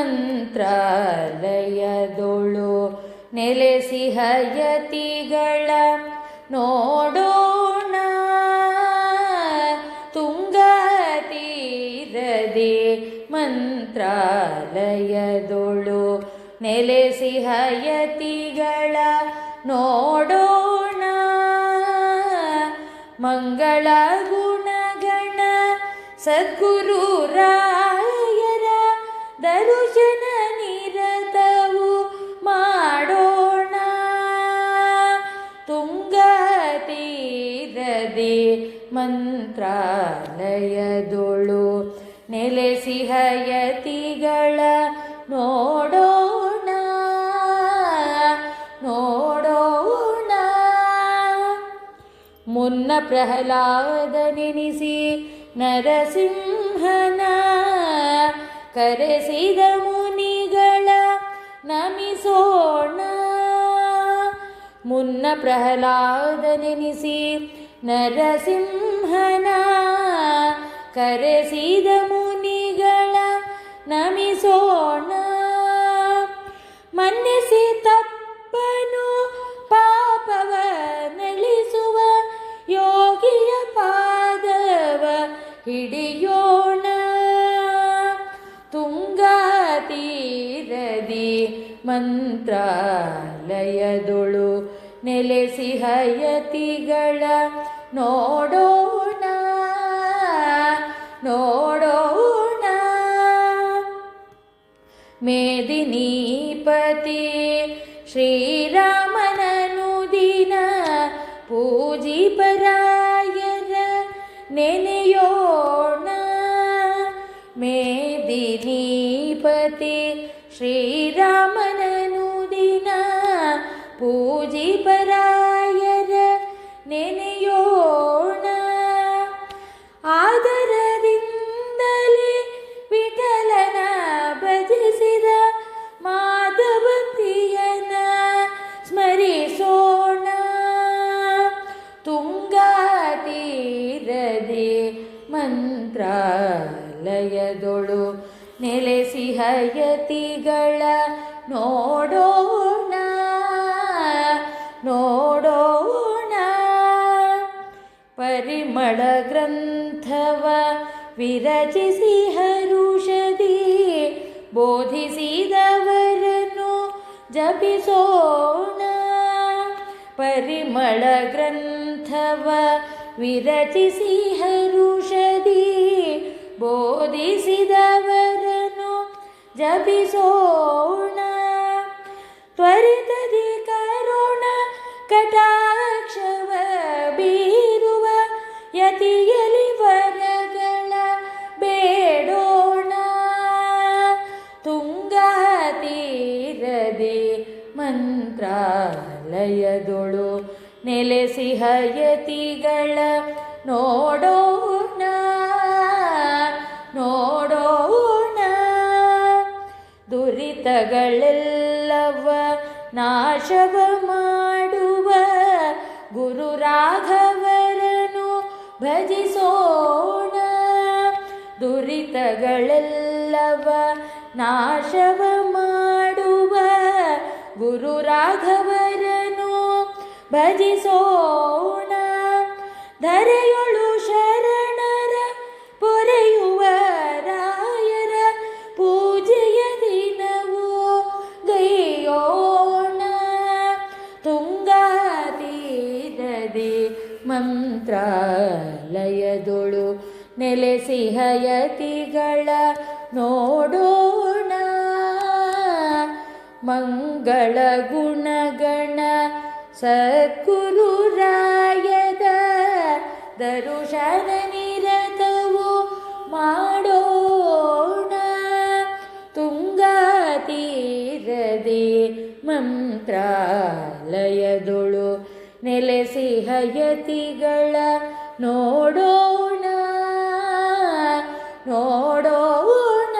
ಮಂತ್ರಾಲಯದೊಳು ನೆಲೆಸಿ ಹಯತಿಗಳ ನೋಡೋಣ. ತುಂಗತೀರದೆ ಮಂತ್ರಾಲಯದೊಳು ನೆಲೆಸಿ ಹಯತಿಗಳ ನೋಡೋಣ. ಮಂಗಳ ಗುಣಗಣ ಸದ್ಗುರುರಾ ದರುಶನ ನಿರತವು ಮಾಡೋಣ. ತುಂಗ ತೀರದೆ ಮಂತ್ರಾಲಯದೊಳು ನೆಲೆಸಿ ಹಯತಿಗಳ ನೋಡೋಣ. ನೋಡೋಣ. ಮುನ್ನ ಪ್ರಹ್ಲಾದ ನೆನೆಸಿ ನರಸಿಂಹನ ಕರೆಸಿದ ಮುನಿಗಳ ನಮಿಸೋಣ. ಮುನ್ನ ಪ್ರಹ್ಲಾದ ನೆನೆಸಿ ನರಸಿಂಹನ ಕರೆಸಿದ ಮುನಿಗಳ ನಮಿಸೋಣ. ಮನ್ನಿಸಿ ತಪ್ಪನು ಪಾಪವ ನಳಿಸುವ ಯೋಗಿಯ ಪಾದವ ಹಿಡಿಯೋಣ ಮಂತ್ರಾಲಯದೊಳು ನೆಲೆಸಿ ಹಯತಿಗಳ ನೋಡೋಣ ನೋಡೋಣ. ಮೇದಿನೀಪತಿ ಶ್ರೀರಾಮನನು ದಿನ ಪೂಜಿ ಪರಾಯರ ನೆನೆಯೋಣ. ಮೇದಿನೀಪತಿ ಶ್ರೀರಾಮನನು ದಿನ ಪೂಜಿ ಪರಾಯರ ನೆನೆಯೋಣ. ಆದರದಿಂದಲೇ ವಿಠಲನ ಭಜಿಸಿದ ಮಾಧವ ಪ್ರಿಯನ ಸ್ಮರಿಸೋಣ. ತುಂಗಾ ತೀರದೆ ಮಂತ್ರಾಲಯದೊಳು ಹಯತಿಗಳ ನೋಡೋಣ ನೋಡೋಣ. ಪರಿಮಳ ಗ್ರಂಥವ ವಿರಚಿಸಿ ಹರುಷದಿ ಬೋಧಿಸಿದವರನ್ನು ಜಪಿಸೋಣ. ಪರಿಮಳ ಗ್ರಂಥವ ವಿರಚಿಸಿ ಹರುಷದಿ ಜಪಿಸೋಣ. ತ್ವರಿತದಿ ಕರುಣ ಕಟಾಕ್ಷವ ಬೀರುವ ಯತಿಯಲಿ ವರಗಳ ಬೇಡೋಣ. ತುಂಗ ತೀರದೆ ಮಂತ್ರಾಲಯದೊಳು ನೆಲೆಸಿ ಹಯತಿಗಳ ನೋಡೋ ದುರಿತಗಳೆಲ್ಲವ ನಾಶವ ಮಾಡುವ ಗುರು ರಾಘವರನು ಭಜಿಸೋಣ. ದುರಿತಗಳೆಲ್ಲವ ನಾಶವ ಮಾಡುವ ಗುರು ರಾಘವರನು ಭಜಿಸೋಣ. ಧರೆಯೊಳು ಮಂತ್ರಾಲಯದೊಳು ನೆಲೆಸಿಹಯತಿಗಳ ನೋಡೋಣ. ಮಂಗಳ ಗುಣಗಣ ಸದ್ಗುರು ರಾಯದ ದರುಶನ ನಿರತವು ಮಾಡೋಣ. ತುಂಗಾ ಮಂತ್ರ ನೆಲೆಸಿ ಹಯತಿಗಳ ನೋಡೋಣ ನೋಡೋಣ.